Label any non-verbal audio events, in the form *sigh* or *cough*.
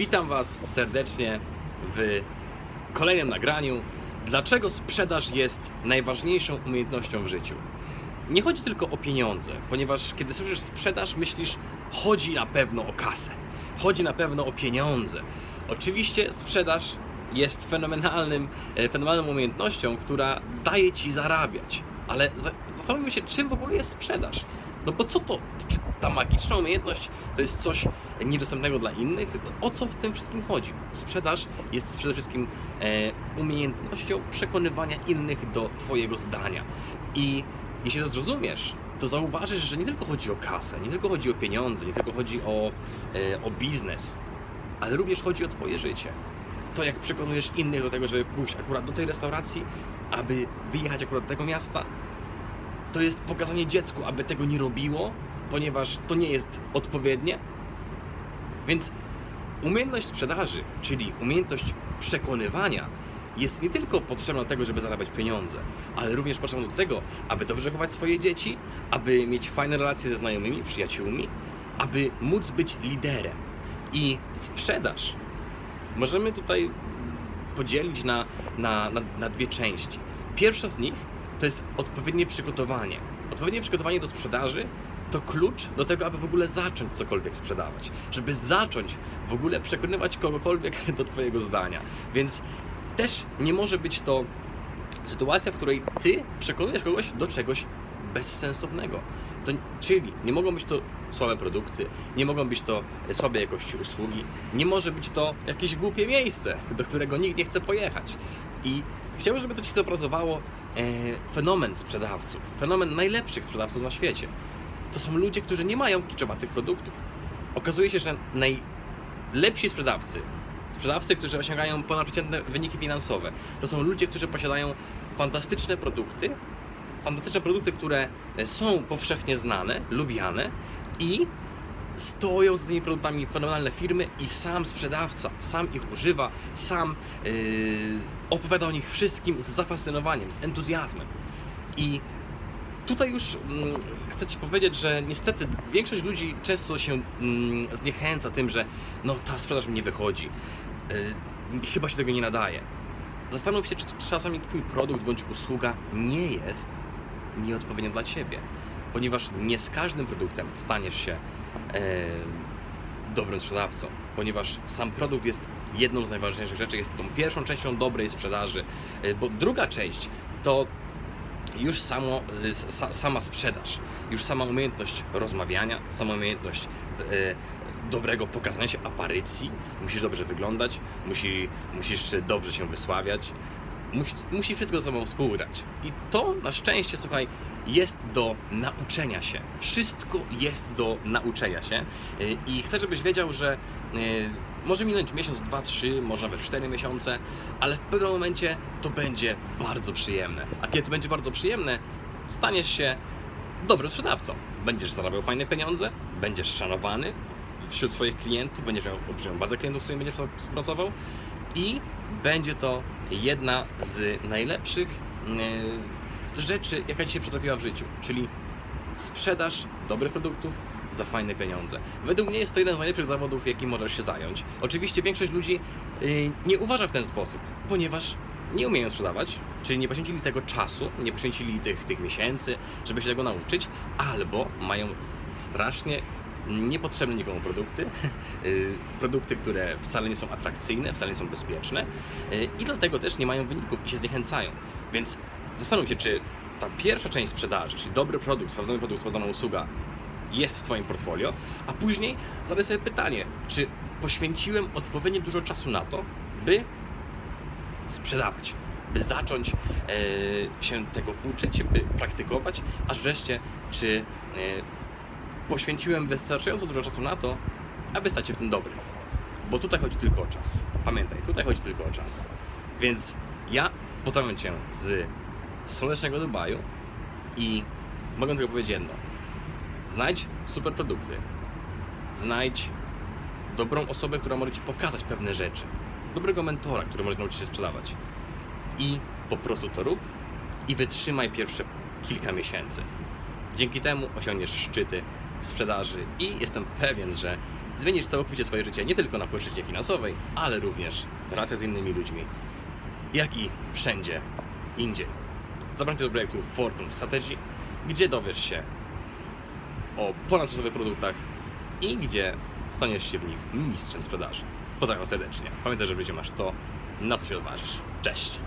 Witam Was serdecznie w kolejnym nagraniu. Dlaczego sprzedaż jest najważniejszą umiejętnością w życiu? Nie chodzi tylko o pieniądze, ponieważ kiedy słyszysz sprzedaż, myślisz, chodzi na pewno o kasę, chodzi na pewno o pieniądze. Oczywiście sprzedaż jest fenomenalnym, e, fenomenalną umiejętnością, która daje Ci zarabiać. Ale za- zastanówmy się, czym w ogóle jest sprzedaż. No bo co to? Ta magiczna umiejętność to jest coś niedostępnego dla innych? O co w tym wszystkim chodzi? Sprzedaż jest przede wszystkim e, umiejętnością przekonywania innych do Twojego zdania. I jeśli to zrozumiesz, to zauważysz, że nie tylko chodzi o kasę, nie tylko chodzi o pieniądze, nie tylko chodzi o, e, o biznes, ale również chodzi o Twoje życie. To, jak przekonujesz innych do tego, żeby pójść akurat do tej restauracji, aby wyjechać akurat do tego miasta, to jest pokazanie dziecku, aby tego nie robiło, ponieważ to nie jest odpowiednie. Więc umiejętność sprzedaży, czyli umiejętność przekonywania, jest nie tylko potrzebna do tego, żeby zarabiać pieniądze, ale również potrzebna do tego, aby dobrze chować swoje dzieci, aby mieć fajne relacje ze znajomymi, przyjaciółmi, aby móc być liderem. I sprzedaż możemy tutaj podzielić na, na, na, na dwie części. Pierwsza z nich to jest odpowiednie przygotowanie. Odpowiednie przygotowanie do sprzedaży to klucz do tego, aby w ogóle zacząć cokolwiek sprzedawać. Żeby zacząć w ogóle przekonywać kogokolwiek *laughs* do Twojego zdania. Więc też nie może być to sytuacja, w której Ty przekonujesz kogoś do czegoś bezsensownego. To, czyli nie mogą być to słabe produkty, nie mogą być to słabej jakości usługi, nie może być to jakieś głupie miejsce, *laughs* do którego nikt nie chce pojechać. I chciałbym, żeby to Ci zobrazowało e, fenomen sprzedawców, fenomen najlepszych sprzedawców na świecie. To są ludzie, którzy nie mają kiczowatych produktów. Okazuje się, że najlepsi sprzedawcy, sprzedawcy, którzy osiągają ponadprzeciętne wyniki finansowe, to są ludzie, którzy posiadają fantastyczne produkty, fantastyczne produkty, które są powszechnie znane, lubiane i stoją za tymi produktami fenomenalne firmy i sam sprzedawca, sam ich używa, sam yy, opowiada o nich wszystkim z zafascynowaniem, z entuzjazmem. I tutaj już mm, chcę Ci powiedzieć, że niestety większość ludzi często się mm, zniechęca tym, że no ta sprzedaż mi nie wychodzi, yy, chyba się tego nie nadaje. Zastanów się, czy czasami Twój produkt bądź usługa nie jest nieodpowiednia dla Ciebie, ponieważ nie z każdym produktem staniesz się e, dobrym sprzedawcą, ponieważ sam produkt jest jedną z najważniejszych rzeczy, jest tą pierwszą częścią dobrej sprzedaży, e, bo druga część to już samo, y, sa, sama sprzedaż, już sama umiejętność rozmawiania, sama umiejętność e, dobrego pokazania się, aparycji. Musisz dobrze wyglądać, musi, musisz dobrze się wysławiać, musi, musi wszystko ze sobą współgrać. I to na szczęście, słuchaj, jest do nauczenia się. Wszystko jest do nauczenia się. Y, I chcę, żebyś wiedział, że y, może minąć miesiąc, dwa, trzy, może nawet cztery miesiące, ale w pewnym momencie to będzie bardzo przyjemne. A kiedy to będzie bardzo przyjemne, staniesz się dobrym sprzedawcą. Będziesz zarabiał fajne pieniądze, będziesz szanowany wśród swoich klientów, będziesz miał olbrzymią bazę klientów, z którymi będziesz współpracował i będzie to jedna z najlepszych yy, rzeczy, jaka Ci się przytrafiła w życiu, czyli sprzedaż dobrych produktów za fajne pieniądze. Według mnie jest to jeden z najlepszych zawodów, jakim możesz się zająć. Oczywiście większość ludzi yy, nie uważa w ten sposób, ponieważ nie umieją sprzedawać, czyli nie poświęcili tego czasu, nie poświęcili tych, tych miesięcy, żeby się tego nauczyć, albo mają strasznie niepotrzebne nikomu produkty, yy, *laughs* produkty, które wcale nie są atrakcyjne, wcale nie są bezpieczne yy, i dlatego też nie mają wyników i się zniechęcają. Więc zastanów się, czy ta pierwsza część sprzedaży, czyli dobry produkt, sprawdzony produkt, sprawdzona usługa jest w Twoim portfolio, a później zadaj sobie pytanie, czy poświęciłem odpowiednio dużo czasu na to, by sprzedawać, by zacząć e, się tego uczyć, by praktykować, aż wreszcie, czy e, poświęciłem wystarczająco dużo czasu na to, aby stać się w tym dobrym. Bo tutaj chodzi tylko o czas. Pamiętaj, tutaj chodzi tylko o czas. Więc ja pozdrawiam Cię z słonecznego Dubaju i mogę tylko powiedzieć jedno. Znajdź super produkty. Znajdź dobrą osobę, która może Ci pokazać pewne rzeczy. Dobrego mentora, który może nauczyć się sprzedawać. I po prostu to rób i wytrzymaj pierwsze kilka miesięcy. Dzięki temu osiągniesz szczyty w sprzedaży i jestem pewien, że zmienisz całkowicie swoje życie nie tylko na płaszczyźnie finansowej, ale również relacja z innymi ludźmi, jak i wszędzie indziej. Zapraszam do projektu Fortune Strategy, gdzie dowiesz się o ponadczasowych produktach i gdzie staniesz się w nich mistrzem sprzedaży. Pozdrawiam serdecznie. Pamiętaj, że w życiu masz to, na co się odważysz. Cześć!